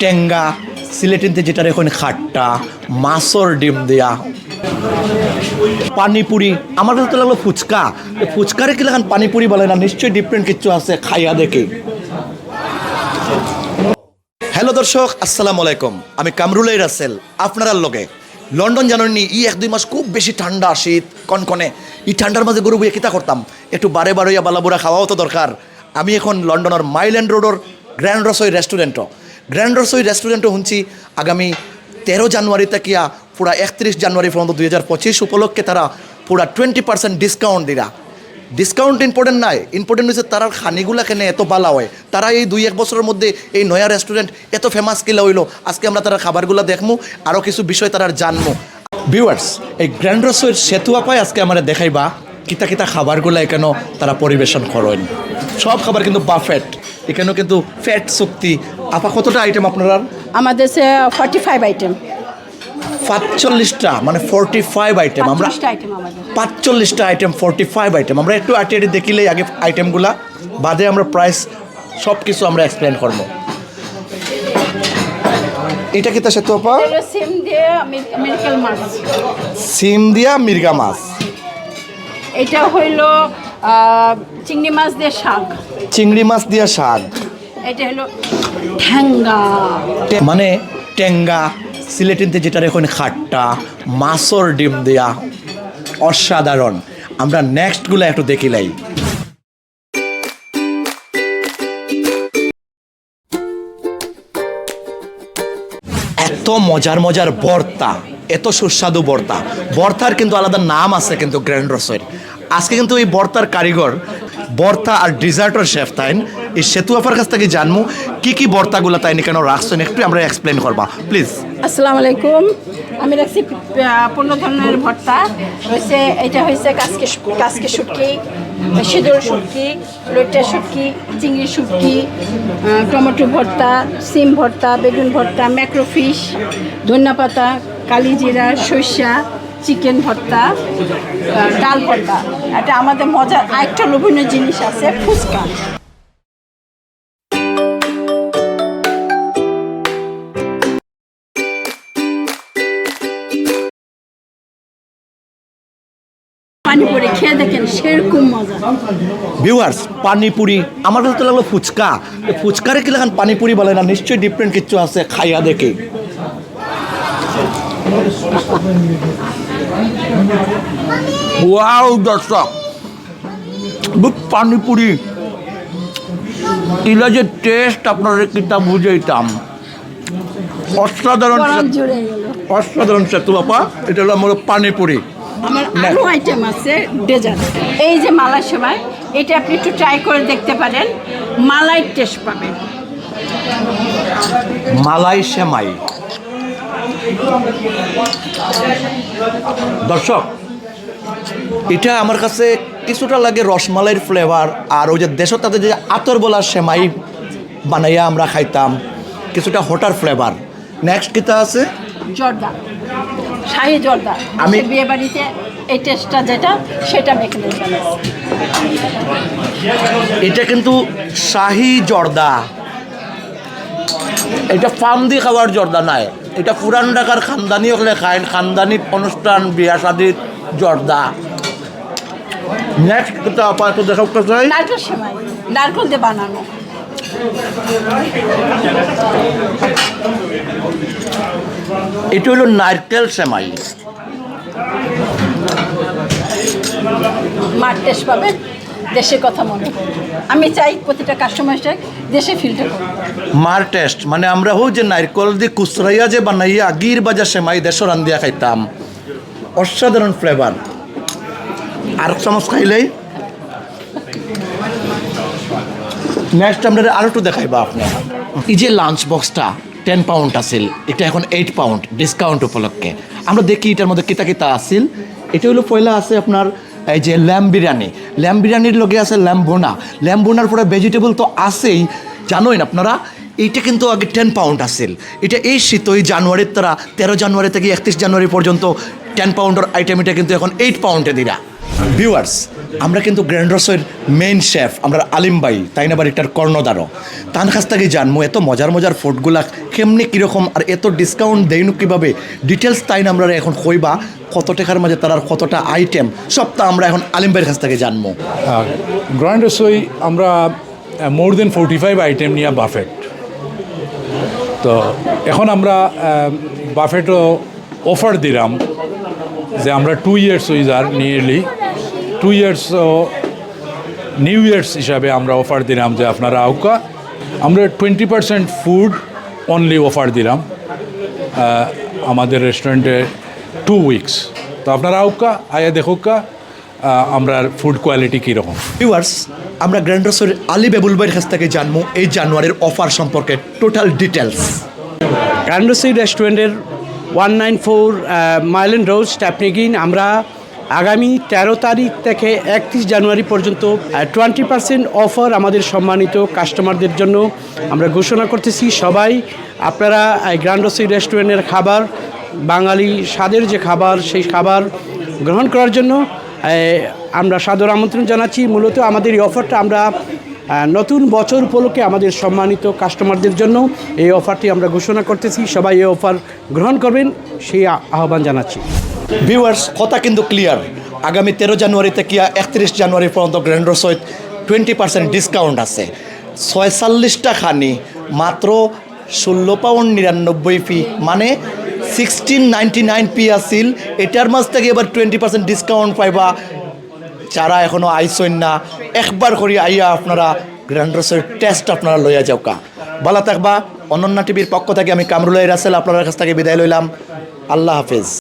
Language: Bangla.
টেঙ্গা সিলেটিনতে যেটার এখন খাট্টা, মাছর ডিম দেয়া। পানিপুরি, আমার কাছে তো লাগল ফুচকা। ফুচকারে কি লাগান পানিপুরি বলে না? নিশ্চয়ই ডিফারেন্ট কিছু আছে খাইয়া দেখে। হ্যালো দর্শক, আসসালামু আলাইকুম। আমি কামরুলাই রাসেল, আপনারা লগে। লন্ডন জানেননি ই এক দুই মাস খুব বেশি ঠান্ডা, শীত, কনকনে। এই ঠান্ডার মাঝে গরু বইয়ে কিতা করতাম? একটু বারে বারোইয়া বালাবুরা খাওয়াও তো দরকার। আমি এখন লন্ডনের মাইল্যান্ড রোডর গ্র্যান্ড রসই রেস্টুরেন্টও। গ্র্যান্ড রসই রেস্টুরেন্টও শুনছি আগামী তেরো জানুয়ারি থেকে পুরা একত্রিশ জানুয়ারি পর্যন্ত দুই হাজার পঁচিশ উপলক্ষে তারা পুরা টোয়েন্টি পার্সেন্ট ডিসকাউন্ট দিরা। ডিসকাউন্ট ইম্পর্টেন্ট নাই। ইম্পর্টেন্ট হচ্ছে তারার খানিগুলা কেনে এত বালা হয়। তারা এই দুই এক বছরের মধ্যে এই নয়া রেস্টুরেন্ট এত ফেমাস কিলা হইল। আজকে আমরা তারা খাবারগুলো দেখমু আরও কিছু বিষয় তারা জানমু। ভিউয়ার্স এই গ্র্যান্ড রসের সেতু আপায় আজকে আমরা দেখাইবা। কিতা কিতা খাবারগুলো এখানে তারা পরিবেশন করেন। সব খাবার কিন্তু বাফেট এখানেও কিন্তু ফ্যাট শক্তি আপা কতটা আইটেম আপনার আমাদের সে ফর্টি ফাইভ আইটেম পাঁচচল্লিশটা মানে ফোরটি ফাইভ আইটেম আমরা পাঁচচল্লিশটা আইটেম ফোরটি ফাইভ আইটেম আমরা একটু আটি আটি দেখিলেই আগে আইটেমগুলা বাদে আমরা প্রাইস সব কিছু আমরা এক্সপ্লেন করব। এটা কি তা সেতু আপা? সিম দিয়ে মাছ। সিম দিয়া মির্গা মাছ। এটা হইল চিংড়ি মাছ দিয়ে শাক। চিংড়ি মাছ দিয়া শাক। এটা হলো ঠ্যাঙ্গা। মানে টেঙ্গা সিলেটিনতে যেটার এখন খাট্টা মাছর ডিম দেয়া, অসাধারণ। আমরা নেক্সটগুলো একটু দেখিলাই এত মজার মজার বর্তা, এত সুস্বাদু বর্তা। বর্তার কিন্তু আলাদা নাম আছে কিন্তু গ্র্যান্ড রসের আজকে কিন্তু এই বর্তার কারিগর, বর্তা আর ডিজার্টার শেফ তাইন। এই সেতু আফার কাছ থেকে জানব কি কি বর্তাগুলো তাইনি কেন রাখছেন একটু আমরা এক্সপ্লেন করবা। প্লিজ আসসালামু আলাইকুম। আমি রাখছি পনেরো ধরনের ভর্তা। হয়েছে, এটা হয়েছে কাসকে কাসকে শুটকি, সিঁদুর শুটকি লইটা শুটকি, চিংড়ি শুটকি টমেটো ভর্তা, সিম ভর্তা, বেগুন ভর্তা, ম্যাক্রোফিশ, ধনিয়া পাতা, কালিজিরা, সর্ষা চিকেন ভর্তা ডাল ভর্তা। এটা আমাদের মজার আরেকটা লোভনীয় জিনিস আছে, ফুচকা। পানিপুরি আমার তো ডিফারেন্ট কিছু আছে, খাইয়া দেখে। ওয়াও দর্শক বুক পানিপুরি ইলা যে টেস্ট আপনারা কিতা বুঝাইতাম অসাধারণ গরম জুড়ে গেল অসাধারণ সেতু বাপা এটা হলো আমার পানিপুরি আমার আরও আইটেম আছে ডেজার্ট এই যে মালাই সেমাই এটা আপনি একটু ট্রাই করে দেখতে পারেন। মালাই টেস্ট পাবেন। মালাই সেমাই দর্শক এটা আমার কাছে কিছুটা লাগে রসমালাইয়ের ফ্লেভার আর ওই যে দেশত তাদের যে আতর বলার সেমাই বানাইয়া আমরা খাইতাম কিছুটা হটার ফ্লেভার নেক্সট কিতা আছে? জর্দা। শাহি জর্দা। আমি- বিয়ে বাড়িতে এই টেস্টটা যেটা সেটা মেখে এটা কিন্তু শাহি জর্দা। এটা ফার্ম দিয়ে খাওয়ার জর্দা নাই। এটা পুরান ঢাকার খানদানি হলে খায় খানদানি অনুষ্ঠান বিয়া শাদির জর্দা। নেক্সট কিন্তু আপাতত দেখাও চাই নারকেল সেমাই নারকেল দিয়ে বানানো। এটা হলো নারকেল সেমাই। মার টেস্ট পাবেন দেশের কথা মনে। আমি চাই প্রতিটা কাস্টমার দেশে ফিল্টার করবে মার টেস্ট মানে আমরা হো যে নারকল দিয়ে কুচরাইয়া যে বানাইয়া গির বাজা সেমাই দেশর রান্দিয়া খাইতাম। অসাধারণ ফ্লেভার আর চামচ খাইলেই। নেক্সট আমরা আরও একটু দেখাইবা আপনার। এই যে লাঞ্চ বক্সটা টেন পাউন্ড আছিল, এটা এখন এইট পাউন্ড ডিসকাউন্ট উপলক্ষে। আমরা দেখি এটার মধ্যে কিতা কিতা আছিল। এটা হলো পয়লা আছে আপনার এই যে ল্যাম বিরিয়ানি ল্যাম বিরিয়ানির লোকে আছে ল্যাম্বোনা বোনা ল্যাম্ব বোনার পরে ভেজিটেবল তো আছেই। জানোই আপনারা? এইটা কিন্তু আগে টেন পাউন্ড আছিল। এটা এই শীত ওই জানুয়ারির তারা তেরো জানুয়ারি থেকে একত্রিশ জানুয়ারি পর্যন্ত টেন পাউন্ডের আইটেম এটা কিন্তু এখন এইট পাউন্ডে দিরা। ভিউয়ার্স আমরা কিন্তু গ্র্যান্ড রসের মেইন শেফ আমরা আলিম ভাই, তাই না বাড়িটার কর্ণধারও। তার কাছ থেকে জানব এত মজার মজার ফুডগুলা কেমনি কীরকম আর এত ডিসকাউন্ট দেয়নু কীভাবে? ডিটেলস তাই না আমরা এখন কইবা কত টাকার মাঝে তার কতটা আইটেম সবটা আমরা এখন আলিম ভাইয়ের কাছ থেকে জানব। গ্র্যান্ড রসোই আমরা more than forty five item নিয়ে বাফেট তো এখন আমরা বাফেটও অফার দিলাম যে আমরা টু ইয়ার্স হয়ে যার nearly two years new years হিসাবে আমরা অফার দিলাম যে আপনারা আউকা। আমরা twenty percent food only offer দিলাম আমাদের রেস্টুরেন্টে টু উইকস তো আপনারা আউকা আয়া দেখুকা আমরা ফুড কোয়ালিটি কীরকম। ভিউয়ার্স আমরা গ্র্যান্ড রসের আলী বেবুল ভাইয়ের কাছ থেকে জানব এই জানুয়ারির অফার সম্পর্কে টোটাল ডিটেলস গ্র্যান্ডোসি রেস্টুরেন্টের ওয়ান নাইন ফোর মাইলেন রোড স্ট্যাপনিগিন আমরা আগামী তেরো তারিখ থেকে একত্রিশ জানুয়ারি পর্যন্ত টোয়েন্টি পার্সেন্ট অফার আমাদের সম্মানিত কাস্টমারদের জন্য আমরা ঘোষণা করতেছি। সবাই, আপনারা গ্র্যান্ডোসি রেস্টুরেন্টের খাবার, বাঙালি স্বাদের যে খাবার, সেই খাবার গ্রহণ করার জন্য আমরা সাদর আমন্ত্রণ জানাচ্ছি। মূলত আমাদের এই অফারটা আমরা নতুন বছর উপলক্ষে আমাদের সম্মানিত কাস্টমারদের জন্য এই অফারটি আমরা ঘোষণা করতেছি। সবাই এই অফার গ্রহণ করবেন, সেই আহ্বান জানাচ্ছি। ভিউয়ার্স কথা কিন্তু ক্লিয়ার আগামী তেরো জানুয়ারি থেকে একত্রিশ জানুয়ারি পর্যন্ত grand Rasoi twenty percent discount আছে। ছয়চল্লিশটা খানি মাত্র ষোলো পাউন্ড নিরানব্বই পি মানে সিক্সটিন নাইনটি নাইন পি আসিল এটার মাঝ থেকে এবার টোয়েন্টি পার্সেন্ট ডিসকাউন্ট পাইবা। যারা এখনও আইসইন না, একবার করি আইয়া আপনারা গ্র্যান্ড রসের টেস্ট আপনারা লইয়া যাও কা। ভালো থাকবা। অনন্যা টিভির পক্ষ থেকে আমি কামরুলাই রাসেল আপনার কাছ থেকে বিদায় লইলাম। আল্লাহ হাফেজ।